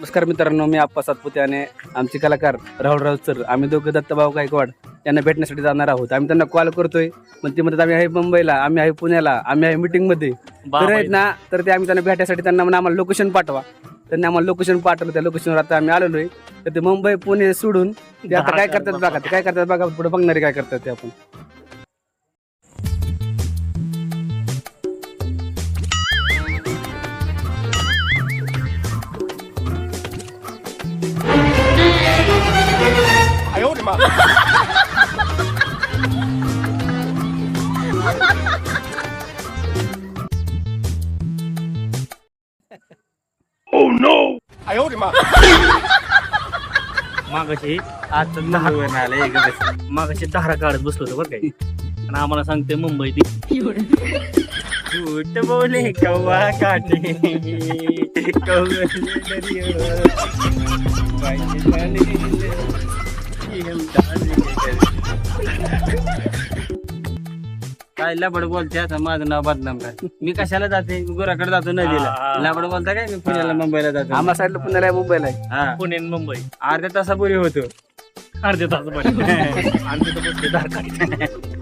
नमस्कार मित्रांनो मी आप्पा सातपुते आणि आमचे कलाकार राहुल राऊत सर. आम्ही दोघं दत्तभाऊ गायकवाड यांना भेटण्यासाठी जाणार आहोत. आम्ही त्यांना कॉल करतोय पण ते म्हणतात आम्ही आहे मुंबईला आम्ही आहे पुण्याला आम्ही आहे मीटिंगमध्ये तर आहेत ना तर ते आम्ही त्यांना भेटण्यासाठी त्यांना म्हणा आम्हाला लोकेशन पाठवा. त्यांनी आम्हाला लोकेशन पाठवलं त्या लोकेशनवर आता आम्ही आलेलो आहे तर ते मुंबई पुणे सोडून ते आता काय करतात बघा ते काय करतात बघा पुढे बघणारे काय करतात ते आपण. मागाशी आता दहा मागाशी दहारा काढत बसलो होतो बरं काही आणि आम्हाला सांगते मुंबई ती. झूठ बोले कव्वा काटे. कव्वा काय लबड बोलते आता? माझं नाव बदनाम काय मी कशाला जाते? मी गुराकडे जातो नदीला. लबड बोलता काय? मी पुण्याला मुंबईला जातो. आम्हा साईडला पुण्याला आहे, मुंबईला आहे. हा. पुणे आणि मुंबई. अर्ध्या तासापूर्वी होतो. अर्ध्या तास बरं अर्ध्या तास